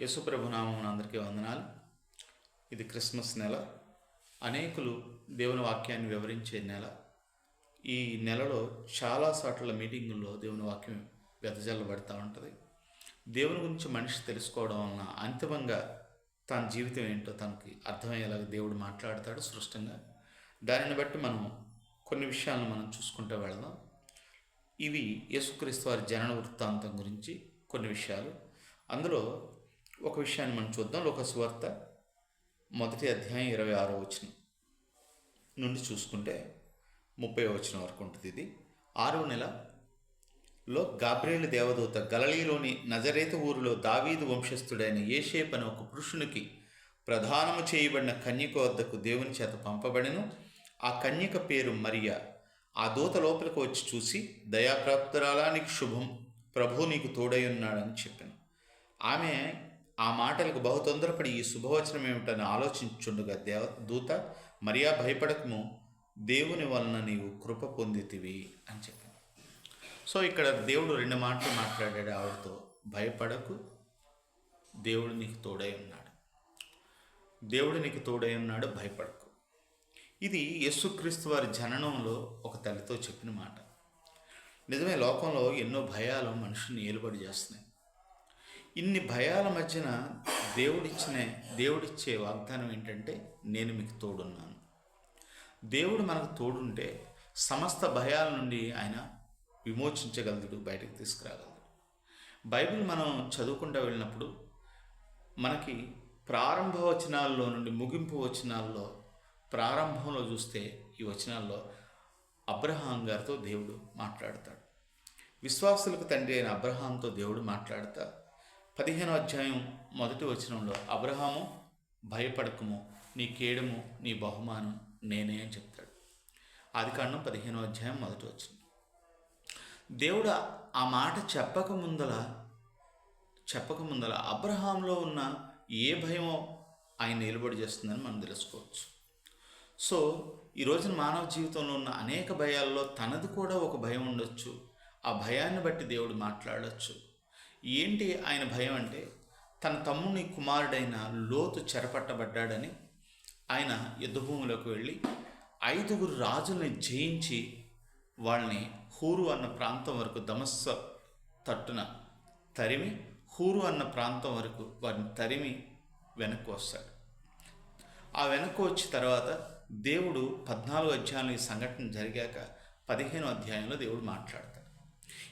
యేసుప్రభునామం అందరికీ వందనాలు. ఇది క్రిస్మస్ నెల. అనేకులు దేవుని వాక్యాన్ని వివరించే నెల. ఈ నెలలో చాలా సార్ల మీటింగుల్లో దేవుని వాక్యం వెదజల్లబడతా ఉంటుంది. దేవుని గురించి మనిషి తెలుసుకోవడం వలన అంతిమంగా తన జీవితం ఏంటో తనకి అర్థమయ్యేలాగా దేవుడు మాట్లాడతాడు స్పష్టంగా. దానిని బట్టి మనం కొన్ని విషయాలను మనం చూసుకుంటూ వెళదాం. ఇవి యేసుక్రీస్తు వారి జనన వృత్తాంతం గురించి కొన్ని విషయాలు. అందులో ఒక విషయాన్ని మనం చూద్దాం. లోక సువార్త మొదటి అధ్యాయం ఇరవై ఆరో వచనం నుండి చూసుకుంటే ముప్పై వచనం వరకు ఉంటుంది ఇది. ఆరో నెల లో గాబ్రేలు దేవదూత గలలీలోని నజరేత ఊరిలో దావీదు వంశస్థుడైన ఏషేప్ అనే ఒక పురుషునికి ప్రధానము చేయబడిన కన్యక వద్దకు దేవుని చేత పంపబడెను. ఆ కన్యక పేరు మరియా. ఆ దూత లోపలికి వచ్చి చూసి దయాప్రాప్తురాలా నీకు శుభం. ప్రభు నీకు తోడై ఉన్నాడని చెప్పాను. ఆమె ఆ మాటలకు బహు తొందరపడి ఈ శుభవచనం ఏమిటని ఆలోచించుండగా దేవ దూత మరియా భయపడకము. దేవుని వలన నీవు కృప పొందితివి అని చెప్పాను సో ఇక్కడ దేవుడు రెండు మాటలు మాట్లాడాడు ఆవిడతో. భయపడకు. దేవుడు నీకు తోడై ఉన్నాడు. దేవుడు నీకు తోడై ఉన్నాడు భయపడకు. ఇది యేసుక్రీస్తు వారి జననంలో ఒక తల్లితో చెప్పిన మాట. నిజమే లోకంలో ఎన్నో భయాలు మనుషుని ఏలుబడి చేస్తున్నాయి. ఇన్ని భయాల మధ్యన దేవుడిచ్చిన దేవుడిచ్చే వాగ్దానం ఏంటంటే నేను మీకు తోడున్నాను. దేవుడు మనకు తోడుంటే సమస్త భయాల నుండి ఆయన విమోచించగలడు బయటకు తీసుకురాగలడు బైబిల్ మనం చదువుకుంటూ వెళ్ళినప్పుడు మనకి ప్రారంభ వచనాల్లో నుండి ముగింపు వచనాల్లో ప్రారంభంలో చూస్తే ఈ వచనాల్లో అబ్రహాం గారితో దేవుడు మాట్లాడతాడు. విశ్వాసులకు తండ్రి అయిన అబ్రహాంతో దేవుడు మాట్లాడతాడు. పదిహేనో అధ్యాయం మొదటి వచనంలో అబ్రహాము భయపడకము నీ కేడము నీ బహుమానం నేనే అని చెప్తాడు. ఆది కాండం పదిహేనో అధ్యాయం మొదటి వచనం. దేవుడు ఆ మాట చెప్పక ముందల చెప్పక ముందల అబ్రహాంలో ఉన్న ఏ భయమో ఆయన నిలబడి చేస్తుందని మనం తెలుసుకోవచ్చు. సో ఈ రోజున మానవ జీవితంలో ఉన్న అనేక భయాల్లో తనది కూడా ఒక భయం ఉండొచ్చు. ఆ భయాన్ని బట్టి దేవుడు మాట్లాడచ్చు. ఏంటి ఆయన భయం అంటే తన తమ్ముని కుమారుడైన లోతు చెరపట్టబడ్డాడని ఆయన యుద్ధభూమిలోకి వెళ్ళి ఐదుగురు రాజుల్ని జయించి వాళ్ళని హూరు అన్న ప్రాంతం వరకు దమస్స తట్టున తరిమి హూరు అన్న ప్రాంతం వరకు వారిని తరిమి వెనక్కి వస్తాడు. ఆ వెనక్కి వచ్చిన తర్వాత దేవుడు పద్నాలుగు అధ్యాయంలో ఈ సంఘటన జరిగాక పదిహేను అధ్యాయంలో దేవుడు మాట్లాడతాడు.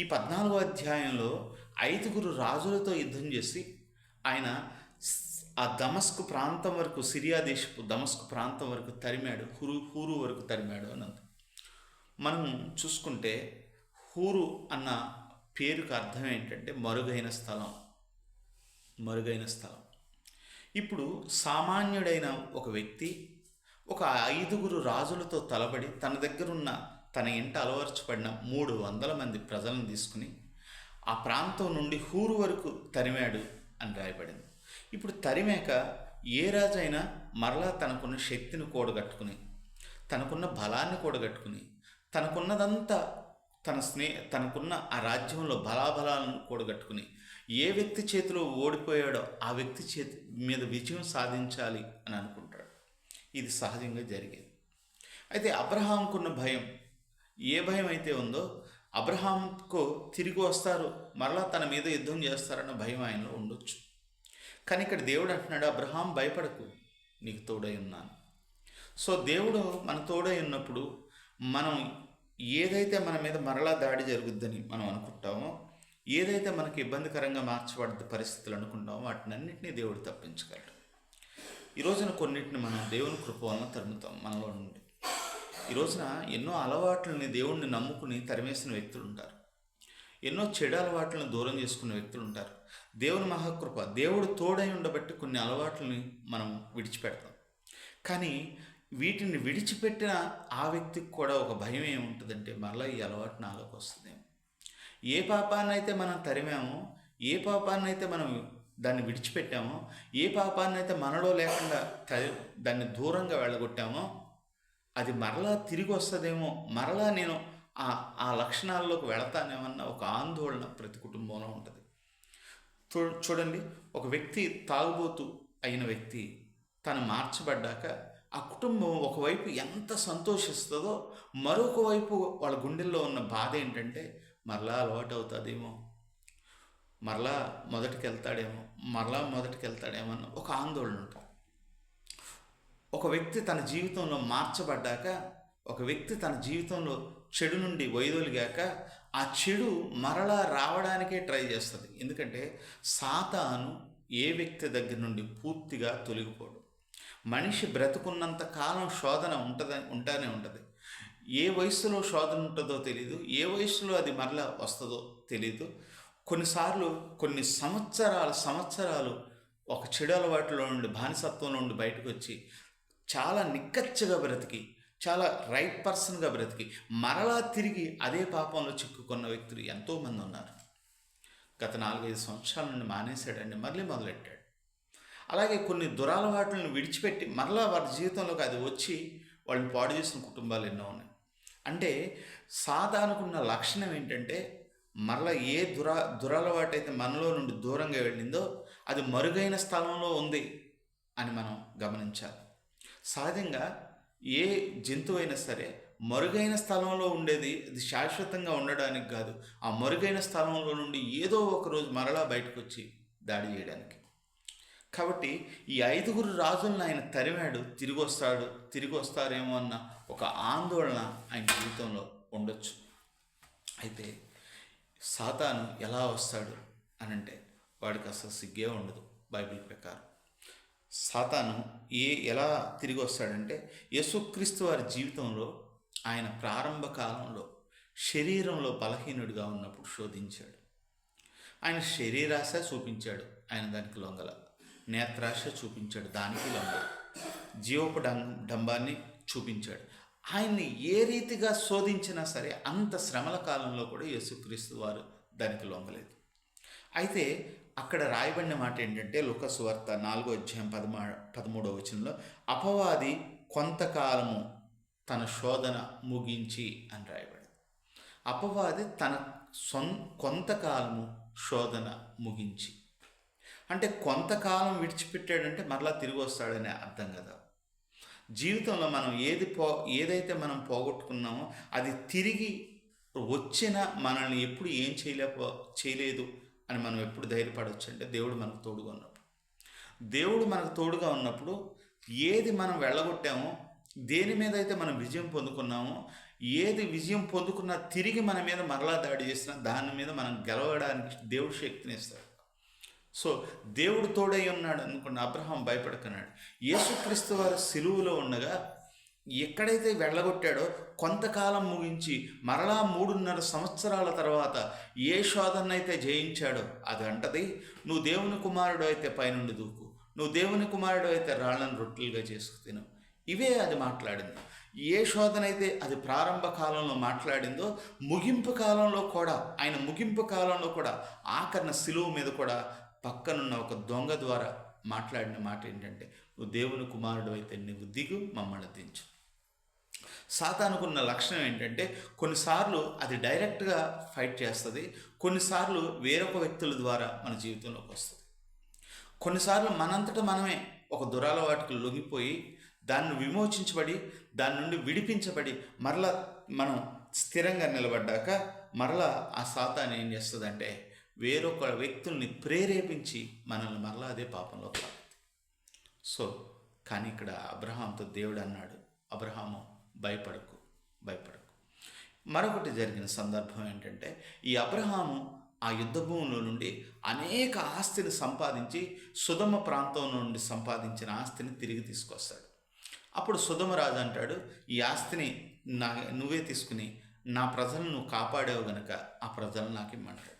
ఈ పద్నాలుగో అధ్యాయంలో ఐదుగురు రాజులతో యుద్ధం చేసి ఆయన ఆ దమస్కు ప్రాంతం వరకు సిరియా దేశపు దమస్కు ప్రాంతం వరకు తరిమాడు హురు హూరు వరకు తరిమాడు అన్నది మనం చూసుకుంటే హూరు అన్న పేరుకు అర్థం ఏంటంటే మరుగైన స్థలం మరుగైన స్థలం. ఇప్పుడు సామాన్యుడైన ఒక వ్యక్తి ఒక ఐదుగురు రాజులతో తలబడి తన దగ్గరున్న తన ఇంట అలవర్చబడిన మూడు వందల మంది ప్రజలను తీసుకుని ఆ ప్రాంతం నుండి హూరు వరకు తరిమాడు అని రాయబడింది. ఇప్పుడు తరిమాక ఏ రాజైనా మరలా తనకున్న శక్తిని కూడగట్టుకుని తనకున్న బలాన్ని కూడగట్టుకుని తనకున్నదంతా తన స్నే తనకున్న ఆ రాజ్యంలో బలాబలాలను కూడగట్టుకుని ఏ వ్యక్తి చేతిలో ఓడిపోయాడో ఆ వ్యక్తి చేతి మీద విజయం సాధించాలి అని అనుకుంటాడు. ఇది సహజంగా జరిగేది. అయితే అబ్రహాంకున్న భయం ఏ భయం అయితే ఉందో అబ్రహాంకు తిరిగి వస్తారు. మరలా తన మీద యుద్ధం చేస్తారన్న భయం ఆయనలో ఉండొచ్చు. కానీ ఇక్కడ దేవుడు అంటున్నాడు అబ్రహాం భయపడకు నీకు తోడై ఉన్నాను. సో దేవుడు మన తోడై ఉన్నప్పుడు మనం ఏదైతే మన మీద మరలా దాడి జరుగుద్దని మనం అనుకుంటామో ఏదైతే మనకి ఇబ్బందికరంగా మార్చబడ్డ పరిస్థితులు అనుకుంటామో వాటిని అన్నింటినీ దేవుడు తప్పించగలడు. ఈరోజున కొన్నింటిని కొన్నిటిని మనం దేవుని కృప వలన తరుముతాం మనలో నుండి. ఈ రోజున ఎన్నో అలవాట్లని దేవుణ్ణి నమ్ముకుని తరిమేసిన వ్యక్తులు ఉంటారు ఎన్నో చెడు అలవాట్లను దూరం చేసుకున్న వ్యక్తులు ఉంటారు దేవుని మహాకృప దేవుడు తోడై ఉండబట్టి కొన్ని అలవాట్లని మనం విడిచిపెడతాం. కానీ వీటిని విడిచిపెట్టిన ఆ వ్యక్తికి కూడా ఒక భయం ఏముంటుందంటే మళ్ళీ ఈ అలవాటు నాలోకి వస్తుందేమో. ఏ పాపాన్నైతే మనం తరిమామో ఏ పాపాన్నైతే మనం దాన్ని విడిచిపెట్టామో ఏ పాపాన్ని అయితే మనలో లేకుండా తరి దాన్ని దూరంగా వెళ్ళగొట్టామో అది మరలా తిరిగి వస్తుందేమో. మరలా నేను ఆ ఆ లక్షణాల్లోకి వెళతానేమన్న ఒక ఆందోళన ప్రతి కుటుంబంలో ఉంటుంది. చూ- చూడండి ఒక వ్యక్తి తాగుబోతు అయిన వ్యక్తి తను మార్చబడ్డాక ఆ కుటుంబం ఒకవైపు ఎంత సంతోషిస్తుందో మరొక వైపు వాళ్ళ గుండెల్లో ఉన్న బాధ ఏంటంటే మరలా అలవాటు అవుతుందేమో మరలా మొదటికి వెళ్తాడేమో మరలా మొదటికి వెళ్తాడేమో అన్న ఒక ఆందోళన ఉంటుంది. ఒక వ్యక్తి తన జీవితంలో మార్చబడ్డాక ఒక వ్యక్తి తన జీవితంలో చెడు నుండి వైదొలిగాక ఆ చెడు మరలా రావడానికే ట్రై చేస్తుంది. ఎందుకంటే సాతాను ఏ వ్యక్తి దగ్గర నుండి పూర్తిగా తొలగిపోడు. మనిషి బ్రతుకున్నంత కాలం శోధన ఉంటద ఉంటానే ఉంటుంది. ఏ వయసులో శోధన ఉంటుందో తెలియదు ఏ వయసులో అది మరలా వస్తుందో తెలియదు కొన్నిసార్లు కొన్ని సంవత్సరాలు సంవత్సరాలు ఒక చెడు అలవాటులో నుండి బానిసత్వంలో నుండి బయటకు వచ్చి చాలా నిక్కచ్చగా బ్రతికి చాలా రైట్ పర్సన్గా బ్రతికి మరలా తిరిగి అదే పాపంలో చిక్కుకున్న వ్యక్తులు ఎంతోమంది ఉన్నారు. గత నాలుగైదు సంవత్సరాల నుండి మానేశాడండి మళ్ళీ మొదలెట్టాడు. అలాగే కొన్ని దురాలవాట్లను విడిచిపెట్టి మరలా వారి జీవితంలోకి అది వచ్చి వాళ్ళని పాడు చేసిన కుటుంబాలు ఎన్నో ఉన్నాయి. అంటే సాధారణకున్న లక్షణం ఏంటంటే మరలా ఏ దురా దురలవాటు అయితే మనలో నుండి దూరంగా వెళ్ళిందో అది మరుగైన స్థలంలో ఉంది అని మనం గమనించాలి. సహజంగా ఏ జంతువు అయినా సరే మరుగైన స్థలంలో ఉండేది అది శాశ్వతంగా ఉండడానికి కాదు. ఆ మరుగైన స్థలంలో నుండి ఏదో ఒక రోజు మరలా బయటకు వచ్చి దాడి చేయడానికి. కాబట్టి ఈ ఐదుగురు రాజులను ఆయన తరిమాడు తిరిగి వస్తాడు తిరిగి వస్తారేమో అన్న ఒక ఆందోళన ఆయన జీవితంలో ఉండొచ్చు. అయితే సాతాను ఎలా వస్తాడు అనంటే వాడికి అసలు సిగ్గే ఉండదు బైబిల్ ప్రకారం. సాతాను ఏ ఎలా తిరిగి వస్తాడంటే యేసుక్రీస్తు వారి జీవితంలో ఆయన ప్రారంభ కాలంలో శరీరంలో బలహీనుడిగా ఉన్నప్పుడు శోధించాడు. ఆయన శరీరాశ చూపించాడు. ఆయన దానికి లొంగల నేత్రాశ చూపించాడు. దానికి లొంగల జీవపు డంబాన్ని చూపించాడు. ఆయన్ని ఏ రీతిగా శోధించినా సరే అంత శ్రమల కాలంలో కూడా యేసుక్రీస్తు వారు దానికి లొంగలేదు. అయితే అక్కడ రాయబడిన మాట ఏంటంటే లుకస్వార్త నాలుగో అధ్యాయం పదమా పదమూడవ వచనంలో అపవాది కొంతకాలము తన శోధన ముగించి అని రాయబడింది. అపవాది తన సొం కొంతకాలము శోధన ముగించి. అంటే కొంతకాలం విడిచిపెట్టాడంటే మరలా తిరిగి వస్తాడనే అర్థం కదా. జీవితంలో మనం ఏది పో ఏదైతే మనం పోగొట్టుకున్నామో అది తిరిగి వచ్చిన మనల్ని ఎప్పుడు ఏం చేయలేపో చేయలేదు అని మనం ఎప్పుడు ధైర్యపడవచ్చు అంటే దేవుడు మనకు తోడుగా ఉన్నప్పుడు. దేవుడు మనకు తోడుగా ఉన్నప్పుడు ఏది మనం వెళ్ళగొట్టామో దేని మీద అయితే మనం విజయం పొందుకున్నామో ఏది విజయం పొందుకున్నా తిరిగి మన మీద మరలా దాడి చేసినా దాని మీద మనం గెలవడానికి దేవుడు శక్తిని ఇస్తాడు. సో దేవుడు తోడై ఉన్నాడు అనుకున్న అబ్రహాం భయపడకన్నాడు యేసుక్రీస్తు వారు సిలువులో ఉండగా ఎక్కడైతే వెళ్ళగొట్టాడో కొంతకాలం ముగించి మరలా మూడున్నర సంవత్సరాల తర్వాత ఏ శోధన అయితే జయించాడో అది అంటది నువ్వు దేవుని కుమారుడు అయితే పైనుండి దూకు నువ్వు దేవుని కుమారుడు అయితే రాళ్ళను రొట్టెలుగా చేసుకు తిను. ఇవే అది మాట్లాడింది. ఏ శోధన అయితే అది ప్రారంభ కాలంలో మాట్లాడిందో ముగింపు కాలంలో కూడా ఆయన ముగింపు కాలంలో కూడా ఆఖరణ సిలువు మీద కూడా పక్కనున్న ఒక దొంగ ద్వారా మాట్లాడిన మాట ఏంటంటే నువ్వు దేవుని కుమారుడు అయితే నువ్వు దిగు మమ్మల్ని దించు. సాతానుకున్న లక్షణం ఏంటంటే కొన్నిసార్లు అది డైరెక్ట్గా ఫైట్ చేస్తుంది కొన్నిసార్లు వేరొక వ్యక్తుల ద్వారా మన జీవితంలోకి వస్తుంది. కొన్నిసార్లు మనంతట మనమే ఒక దురాలవాటికి లొంగిపోయి దాన్ని విమోచించబడి దాని నుండి విడిపించబడి మరలా మనం స్థిరంగా నిలబడ్డాక మరలా ఆ సాతాన్ని ఏం చేస్తుందంటే వేరొక వ్యక్తుల్ని ప్రేరేపించి మనల్ని మరలా అదే పాపంలోకి లాగుతుంది సో కానీ ఇక్కడ అబ్రహాంతో దేవుడు అన్నాడు అబ్రహాము భయపడకు భయపడకు. మరొకటి జరిగిన సందర్భం ఏంటంటే ఈ అబ్రహాము ఆ యుద్ధ భూమిలో నుండి అనేక ఆస్తిని సంపాదించి సుధమ ప్రాంతం నుండి సంపాదించిన ఆస్తిని తిరిగి తీసుకొస్తాడు. అప్పుడు సుధమరాజు అంటాడు ఈ ఆస్తిని నా నువ్వే తీసుకుని నా ప్రజలను నువ్వు కాపాడావు గనక ఆ ప్రజలను నాకు ఇమ్మంటాడు.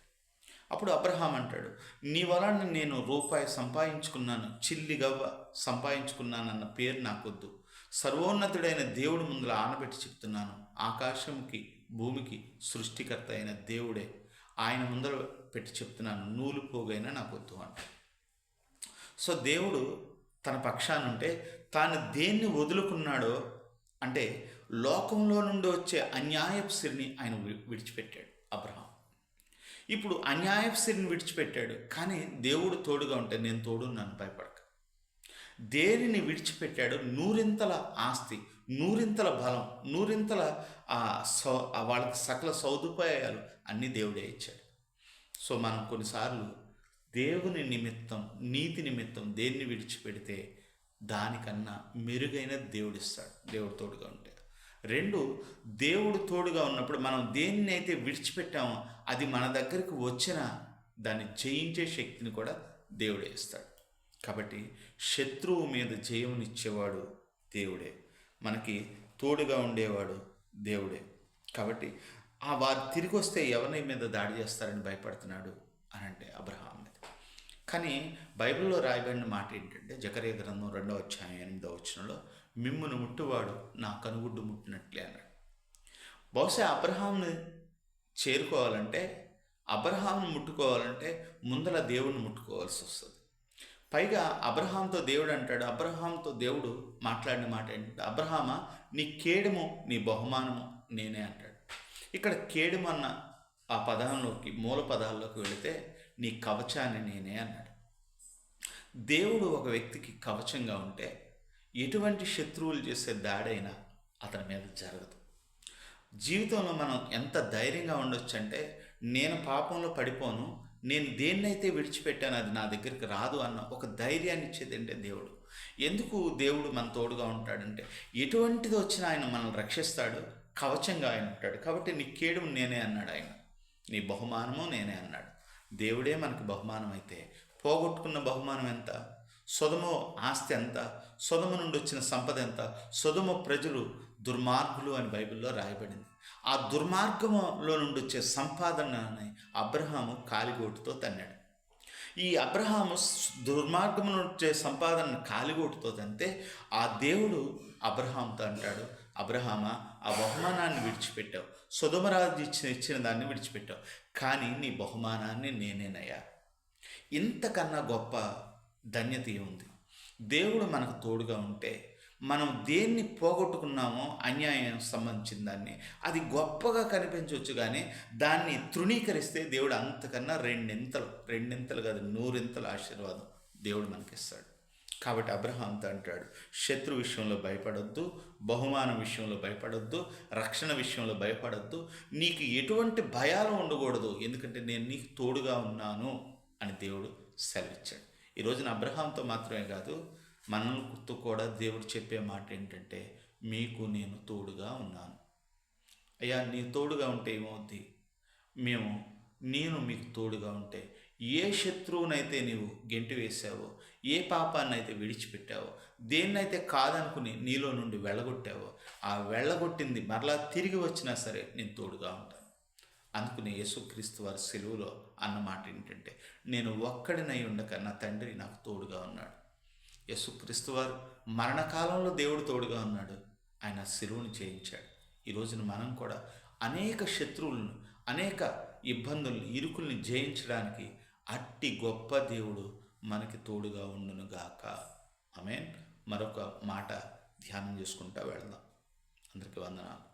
అప్పుడు అబ్రహాం అంటాడు నీ వలన నేను రూపాయి సంపాదించుకున్నాను చిల్లి గవ్వ సంపాదించుకున్నానన్న పేరు నాకొద్దు. సర్వోన్నతుడైన దేవుడి ముందుల ఆనబెట్టి చెప్తున్నాను. ఆకాశంకి భూమికి సృష్టికర్త అయిన దేవుడే ఆయన ముందర పెట్టి చెప్తున్నాను. నూలు పోగైనా నాకొద్దు అంట సో దేవుడు తన పక్షానుంటే తాను దేన్ని వదులుకున్నాడో అంటే లోకంలో నుండి వచ్చే అన్యాయపు సిరిని ఆయన విడిచిపెట్టాడు అబ్రహాం. ఇప్పుడు అన్యాయపు విడిచిపెట్టాడు కానీ దేవుడు తోడుగా ఉంటే నేను తోడు నన్ను భయపడక. దేనిని విడిచిపెట్టాడు? నూరింతల ఆస్తి నూరింతల బలం నూరింతల ఆ సౌ ఆ వాళ్ళకి సకల సౌదుపాయాలు అన్నీ దేవుడే ఇచ్చాడు. సో మనం కొన్నిసార్లు దేవుని నిమిత్తం నీతి నిమిత్తం దేన్ని విడిచిపెడితే దానికన్నా మెరుగైన దేవుడిస్తాడు దేవుడు తోడుగా ఉంటే. రెండు దేవుడు తోడుగా ఉన్నప్పుడు మనం దేన్నైతే విడిచిపెట్టామో అది మన దగ్గరికి వచ్చిన దాన్ని జయించే శక్తిని కూడా దేవుడే ఇస్తాడు. కాబట్టి శత్రువు మీద జయమునిచ్చేవాడు దేవుడే. మనకి తోడుగా ఉండేవాడు దేవుడే. కాబట్టి ఆ వారు తిరిగి వస్తే ఎవరి మీద దాడి చేస్తారని భయపడుతున్నాడు అని అంటే అబ్రహాం మీద. కానీ బైబిల్లో రాయబడిన మాట ఏంటంటే జకరే గ్రంథం రెండవ అధ్యాయం ఎనిమిదో వచ్చినలో మిమ్మును ముట్టువాడు నా కనుగుడ్డు ముట్టినట్లే అన్నాడు. బహుశా అబ్రహాంని చేరుకోవాలంటే అబ్రహాంను ముట్టుకోవాలంటే ముందల దేవుణ్ణి ముట్టుకోవాల్సి వస్తుంది. పైగా అబ్రహాంతో దేవుడు అంటాడు అబ్రహాంతో దేవుడు మాట్లాడిన మాట ఏంటంటే అబ్రహామా నీ కేడము నీ బహుమానము నేనే అంటాడు. ఇక్కడ కేడము అన్న ఆ పదంలోకి మూల పదాల్లోకి వెళితే నీ కవచాన్ని నేనే అన్నాడు. దేవుడు ఒక వ్యక్తికి కవచంగా ఉంటే ఎటువంటి శత్రువులు చేసే దాడైనా అతని మీద జరగదు. జీవితంలో మనం ఎంత ధైర్యంగా ఉండొచ్చు అంటే నేను పాపంలో పడిపోను నేను దేన్నైతే విడిచిపెట్టాను అది నా దగ్గరికి రాదు అన్న ఒక ధైర్యాన్ని ఇచ్చేదంటే దేవుడు. ఎందుకు దేవుడు మన తోడుగా ఉంటాడంటే ఎటువంటిది వచ్చినా ఆయన మనల్ని రక్షిస్తాడు కవచంగా ఆయన ఉంటాడు. కాబట్టి నీ కేడు నేనే అన్నాడు ఆయన. నీ బహుమానము నేనే అన్నాడు. దేవుడే మనకు బహుమానం అయితే పోగొట్టుకున్న బహుమానం ఎంత? సుధము ఆస్తి ఎంత? సుధము నుండి వచ్చిన సంపద ఎంత? సుధము ప్రజలు దుర్మార్గులు అని బైబిల్లో రాయబడింది. ఆ దుర్మార్గములో నుండి వచ్చే సంపాదనని అబ్రహాము కాలిగోటుతో తన్నాడు. ఈ అబ్రహాము దుర్మార్గము నుండి వచ్చే సంపాదనను కాలిగోటుతో తంతే ఆ దేవుడు అబ్రహాంతో అంటాడు అబ్రహామా ఆ బహుమానాన్ని విడిచిపెట్టావు. సుధమరాజు ఇచ్చిన ఇచ్చిన దాన్ని విడిచిపెట్టావు. కానీ నీ బహుమానాన్ని నేనేనయ్యా. ఇంతకన్నా గొప్ప ధన్యత ఉంది. దేవుడు మనకు తోడుగా ఉంటే మనం దేన్ని పోగొట్టుకున్నామో అన్యాయం సంబంధించిన దాన్ని అది గొప్పగా కనిపించవచ్చు కానీ దాన్ని తృణీకరిస్తే దేవుడు అంతకన్నా రెండింతలు రెండింతలు కాదు నూరింతల ఆశీర్వాదం దేవుడు మనకిస్తాడు. కాబట్టి అబ్రహాంతో అంటాడు శత్రు విషయంలో భయపడొద్దు బహుమానం విషయంలో భయపడొద్దు రక్షణ విషయంలో భయపడొద్దు నీకు ఎటువంటి భయాలు ఉండకూడదు ఎందుకంటే నేను నీకు తోడుగా ఉన్నాను అని దేవుడు సెలవిచ్చాడు. ఈ రోజున అబ్రహాంతో మాత్రమే కాదు మనల్ని కూడా దేవుడు చెప్పే మాట ఏంటంటే మీకు నేను తోడుగా ఉన్నాను. అయ్యా నీ తోడుగా ఉంటే ఏమవుద్ది? మేము నేను మీకు తోడుగా ఉంటే ఏ శత్రువునైతే నీవు గెంటి వేసావో ఏ పాపాన్ని అయితే విడిచిపెట్టావో దేన్నైతే కాదనుకుని నీలో నుండి వెళ్ళగొట్టావో ఆ వెళ్ళగొట్టింది మరలా తిరిగి వచ్చినా సరే నేను తోడుగా ఉంటాను. అందుకునే యేసుక్రీస్తు వారి సెలువులో అన్న మాట ఏంటంటే నేను ఒక్కడినై ఉండక నా తండ్రి నాకు తోడుగా ఉన్నాడు. యేసుక్రీస్తు వారు మరణకాలంలో దేవుడు తోడుగా ఉన్నాడు. ఆయన సెలువును చేయించాడు. ఈ రోజున మనం కూడా అనేక శత్రువులను అనేక ఇబ్బందులను ఇరుకుల్ని జయించడానికి అట్టి గొప్ప దేవుడు మనకి తోడుగా ఉండునుగాక ఆమె మరొక మాట ధ్యానం చేసుకుంటా వెళదాం. అందరికీ వందనాలు.